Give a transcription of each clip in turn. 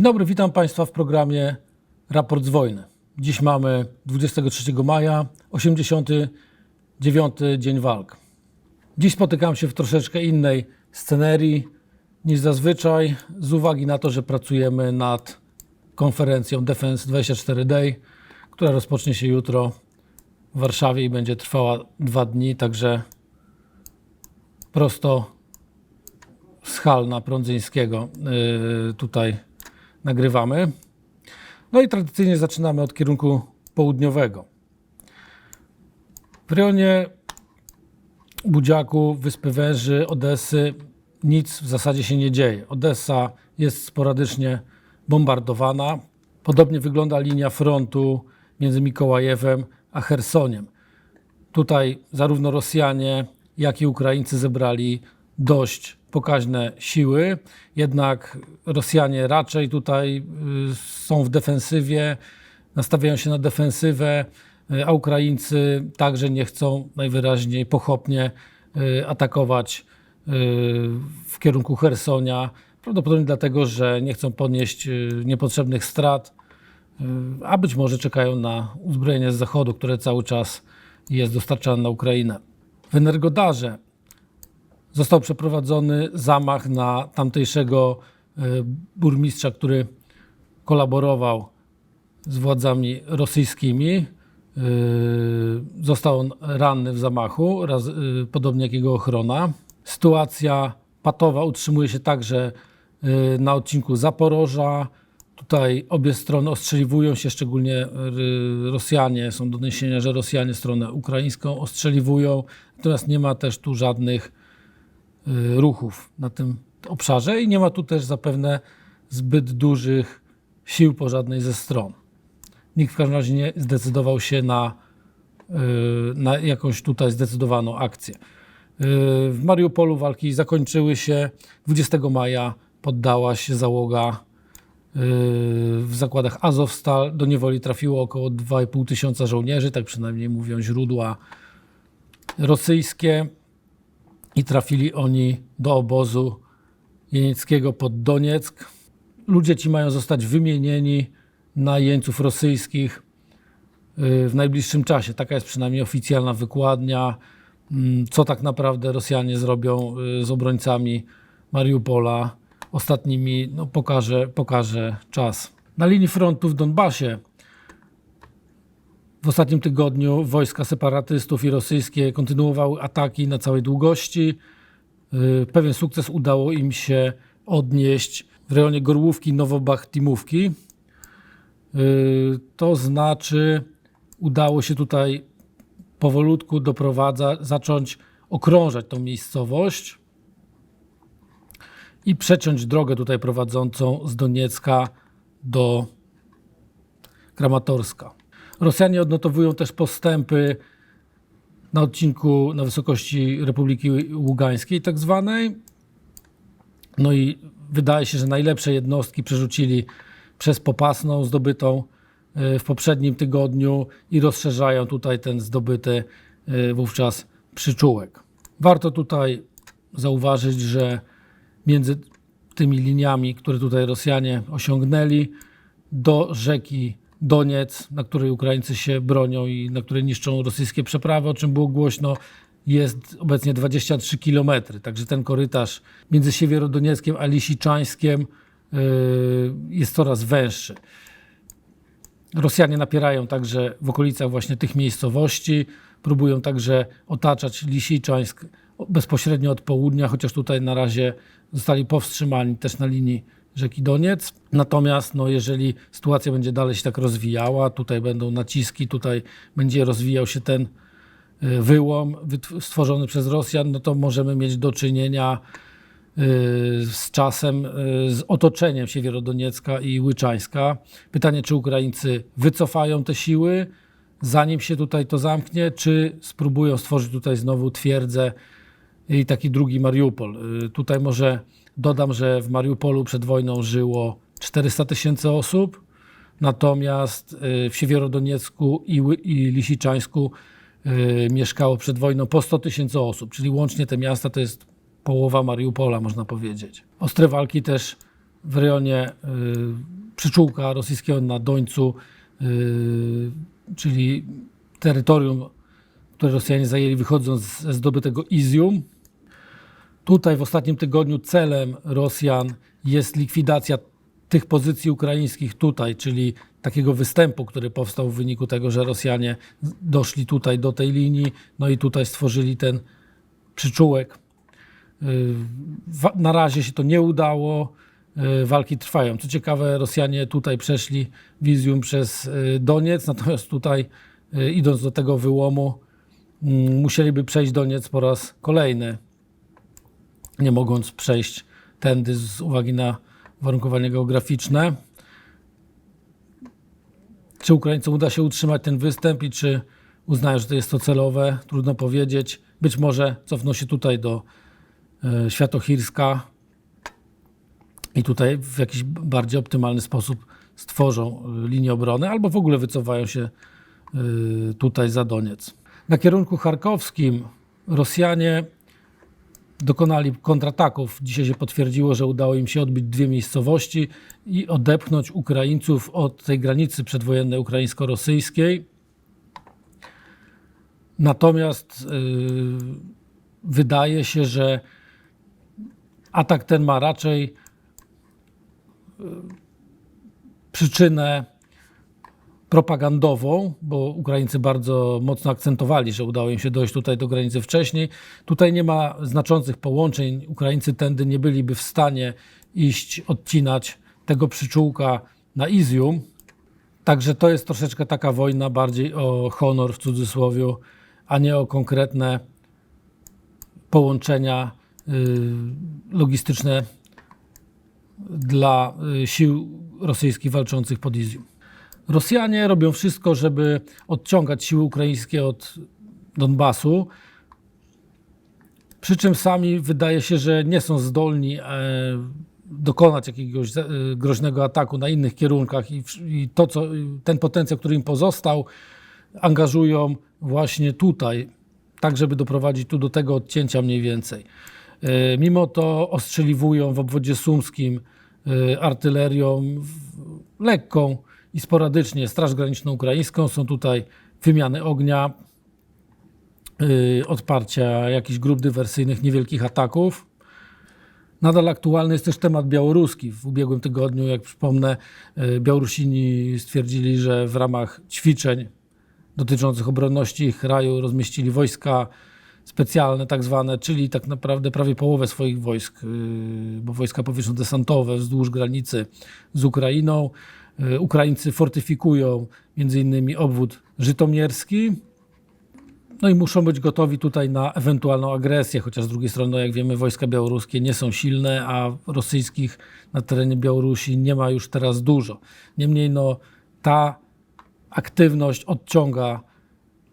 Dzień dobry, witam Państwa w programie Raport z wojny. Dziś mamy 23 maja, 89 dzień walk. Dziś spotykam się w troszeczkę innej scenerii niż zazwyczaj, z uwagi na to, że pracujemy nad konferencją Defense 24 Day, która rozpocznie się jutro w Warszawie i będzie trwała dwa dni, także prosto z hal na Prądzyńskiego yy, tutaj nagrywamy. No i tradycyjnie zaczynamy od kierunku południowego. W rejonie Budziaku, Wyspy Węży, Odessy nic w zasadzie się nie dzieje. Odessa jest sporadycznie bombardowana. Podobnie wygląda linia frontu między Mikołajewem a Chersoniem. Tutaj zarówno Rosjanie, jak i Ukraińcy zebrali dość pokaźne siły, jednak Rosjanie raczej tutaj y, są w defensywie, nastawiają się na defensywę, y, a Ukraińcy także nie chcą najwyraźniej pochopnie y, atakować w kierunku Hersonia. Prawdopodobnie dlatego, że nie chcą ponieść niepotrzebnych strat, a być może czekają na uzbrojenie z zachodu, które cały czas jest dostarczane na Ukrainę. W Energodarze został przeprowadzony zamach na tamtejszego e, burmistrza, który kolaborował z władzami rosyjskimi. E, Został on ranny w zamachu, e, podobnie jak jego ochrona. Sytuacja patowa utrzymuje się także na odcinku Zaporoża. Tutaj obie strony ostrzeliwują się, szczególnie Rosjanie. Są doniesienia, że Rosjanie stronę ukraińską ostrzeliwują, natomiast nie ma też tu żadnych ruchów na tym obszarze i nie ma tu też zapewne zbyt dużych sił po żadnej ze stron. Nikt w każdym razie nie zdecydował się na, y, na jakąś tutaj zdecydowaną akcję. Y, W Mariupolu walki zakończyły się. 20 maja poddała się załoga y, w zakładach Azowstal. Do niewoli trafiło około 2,5 tysiąca żołnierzy, tak przynajmniej mówią źródła rosyjskie i trafili oni do obozu jenieckiego pod Donieck. Ludzie ci mają zostać wymienieni na jeńców rosyjskich y, w najbliższym czasie. Taka jest przynajmniej oficjalna wykładnia, mm, co tak naprawdę Rosjanie zrobią y, z obrońcami Mariupola ostatnimi, no pokaże, pokaże czas. Na linii frontu w Donbasie w ostatnim tygodniu wojska separatystów i rosyjskie kontynuowały ataki na całej długości. Y, Pewien sukces udało im się odnieść w rejonie Gorłówki, Nowobachtimówki. Y, To znaczy udało się tutaj powolutku doprowadza, zacząć okrążać tą miejscowość i przeciąć drogę tutaj prowadzącą z Doniecka do Kramatorska. Rosjanie odnotowują też postępy na odcinku na wysokości Republiki Ługańskiej, tak zwanej. No i wydaje się, że najlepsze jednostki przerzucili przez Popasną zdobytą e, w poprzednim tygodniu i rozszerzają tutaj ten zdobyty e, wówczas przyczółek. Warto tutaj zauważyć, że między tymi liniami, które tutaj Rosjanie osiągnęli, do rzeki Doniec, na której Ukraińcy się bronią i na której niszczą rosyjskie przeprawy, o czym było głośno, jest obecnie 23 km. Także ten korytarz między Siewierodonieckiem a Lisiczańskiem yy, jest coraz węższy. Rosjanie napierają także w okolicach właśnie tych miejscowości, próbują także otaczać Lisiczańsk bezpośrednio od południa, chociaż tutaj na razie zostali powstrzymani też na linii rzeki Doniec. Natomiast no, jeżeli sytuacja będzie dalej się tak rozwijała, tutaj będą naciski, tutaj będzie rozwijał się ten y, wyłom stworzony przez Rosjan, no to możemy mieć do czynienia y, z czasem, y, z otoczeniem Siewierodoniecka i Łyczańska. Pytanie, czy Ukraińcy wycofają te siły, zanim się tutaj to zamknie, czy spróbują stworzyć tutaj znowu twierdzę i taki drugi Mariupol. Tutaj może dodam, że w Mariupolu przed wojną żyło 400 tysięcy osób, natomiast y, w Siewierodoniecku i, i Lisiczańsku y, mieszkało przed wojną po 100 tysięcy osób, czyli łącznie te miasta to jest połowa Mariupola, można powiedzieć. Ostre walki też w rejonie y, przyczółka rosyjskiego na Dońcu, czyli terytorium, które Rosjanie zajęli wychodząc ze zdobytego Izium. Tutaj w ostatnim tygodniu celem Rosjan jest likwidacja tych pozycji ukraińskich tutaj, czyli takiego występu, który powstał w wyniku tego, że Rosjanie doszli tutaj do tej linii, no i tutaj stworzyli ten przyczółek. Y, Na razie się to nie udało. y, Walki trwają. Co ciekawe, Rosjanie tutaj przeszli Wizjum przez y, Doniec, natomiast tutaj, idąc do tego wyłomu, musieliby przejść Doniec po raz kolejny nie mogąc przejść tędy z uwagi na warunkowania geograficzne. Czy Ukraińcom uda się utrzymać ten występ i czy uznają, że to jest to celowe? Trudno powiedzieć. Być może cofną się tutaj do e, Świętochirska i tutaj w jakiś bardziej optymalny sposób stworzą e, linię obrony, albo w ogóle wycofają się e, tutaj za Doniec. Na kierunku charkowskim Rosjanie dokonali kontrataków. Dzisiaj się potwierdziło, że udało im się odbić dwie miejscowości i odepchnąć Ukraińców od tej granicy przedwojennej ukraińsko-rosyjskiej. Natomiast yy, wydaje się, że atak ten ma raczej yy, przyczynę propagandową, bo Ukraińcy bardzo mocno akcentowali, że udało im się dojść tutaj do granicy wcześniej. Tutaj nie ma znaczących połączeń. Ukraińcy tędy nie byliby w stanie iść, odcinać tego przyczółka na Izium. Także to jest troszeczkę taka wojna bardziej o honor w cudzysłowie, a nie o konkretne połączenia y, logistyczne dla y, sił rosyjskich walczących pod Izium. Rosjanie robią wszystko, żeby odciągać siły ukraińskie od Donbasu. Przy czym sami wydaje się, że nie są zdolni e, dokonać jakiegoś e, groźnego ataku na innych kierunkach i, to, co, ten potencjał, który im pozostał, angażują właśnie tutaj, tak żeby doprowadzić tu do tego odcięcia mniej więcej. E, Mimo to ostrzeliwują w obwodzie sumskim artylerią lekką i sporadycznie Straż Graniczną Ukraińską. Są tutaj wymiany ognia, y, odparcia jakichś grup dywersyjnych, niewielkich ataków. Nadal aktualny jest też temat białoruski. W ubiegłym tygodniu, jak przypomnę, y, Białorusini stwierdzili, że w ramach ćwiczeń dotyczących obronności ich kraju rozmieścili wojska specjalne, tak zwane, czyli tak naprawdę prawie połowę swoich wojsk, yy, bo wojska powietrzno-desantowe wzdłuż granicy z Ukrainą. Yy, Ukraińcy fortyfikują między innymi obwód żytomierski, no i muszą być gotowi tutaj na ewentualną agresję, chociaż z drugiej strony, no jak wiemy, wojska białoruskie nie są silne, a rosyjskich na terenie Białorusi nie ma już teraz dużo. Niemniej no, ta aktywność odciąga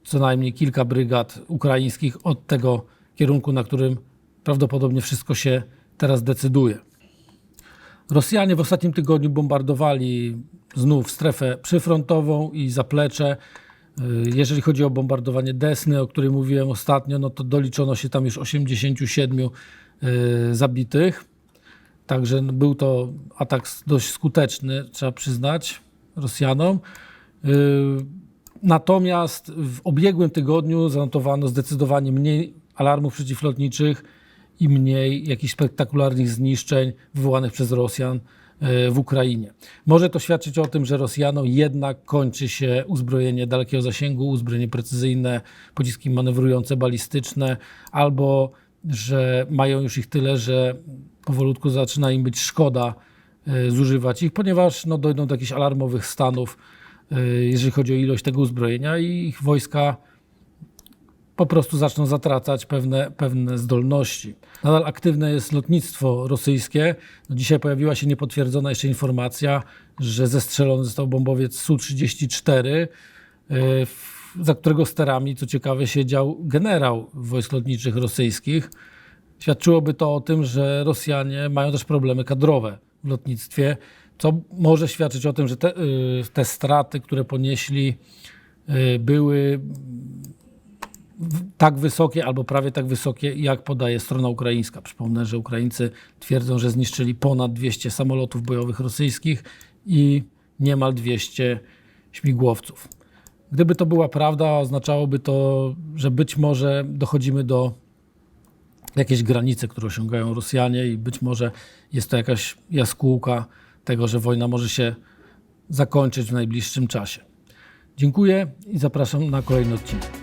co najmniej kilka brygad ukraińskich od tego kierunku, na którym prawdopodobnie wszystko się teraz decyduje. Rosjanie w ostatnim tygodniu bombardowali znów strefę przyfrontową i zaplecze. Y, Jeżeli chodzi o bombardowanie Desny, o którym mówiłem ostatnio, no to doliczono się tam już 87 y, zabitych. Także był to atak dość skuteczny, trzeba przyznać Rosjanom. Y, Natomiast w ubiegłym tygodniu zanotowano zdecydowanie mniej alarmów przeciwlotniczych i mniej jakichś spektakularnych zniszczeń wywołanych przez Rosjan e, w Ukrainie. Może to świadczyć o tym, że Rosjanom jednak kończy się uzbrojenie dalekiego zasięgu, uzbrojenie precyzyjne, pociski manewrujące, balistyczne, albo że mają już ich tyle, że powolutku zaczyna im być szkoda e, zużywać ich, ponieważ no, dojdą do jakichś alarmowych stanów, e, jeżeli chodzi o ilość tego uzbrojenia i ich wojska po prostu zaczną zatracać pewne, pewne zdolności. Nadal aktywne jest lotnictwo rosyjskie. No dzisiaj pojawiła się niepotwierdzona jeszcze informacja, że zestrzelony został bombowiec Su-34, y, w- za którego sterami, co ciekawe, siedział generał wojsk lotniczych rosyjskich. Świadczyłoby to o tym, że Rosjanie mają też problemy kadrowe w lotnictwie, co może świadczyć o tym, że te, y, te straty, które ponieśli, y, były tak wysokie albo prawie tak wysokie, jak podaje strona ukraińska. Przypomnę, że Ukraińcy twierdzą, że zniszczyli ponad 200 samolotów bojowych rosyjskich i niemal 200 śmigłowców. Gdyby to była prawda, oznaczałoby to, że być może dochodzimy do jakiejś granicy, które osiągają Rosjanie i być może jest to jakaś jaskółka tego, że wojna może się zakończyć w najbliższym czasie. Dziękuję i zapraszam na kolejny odcinek.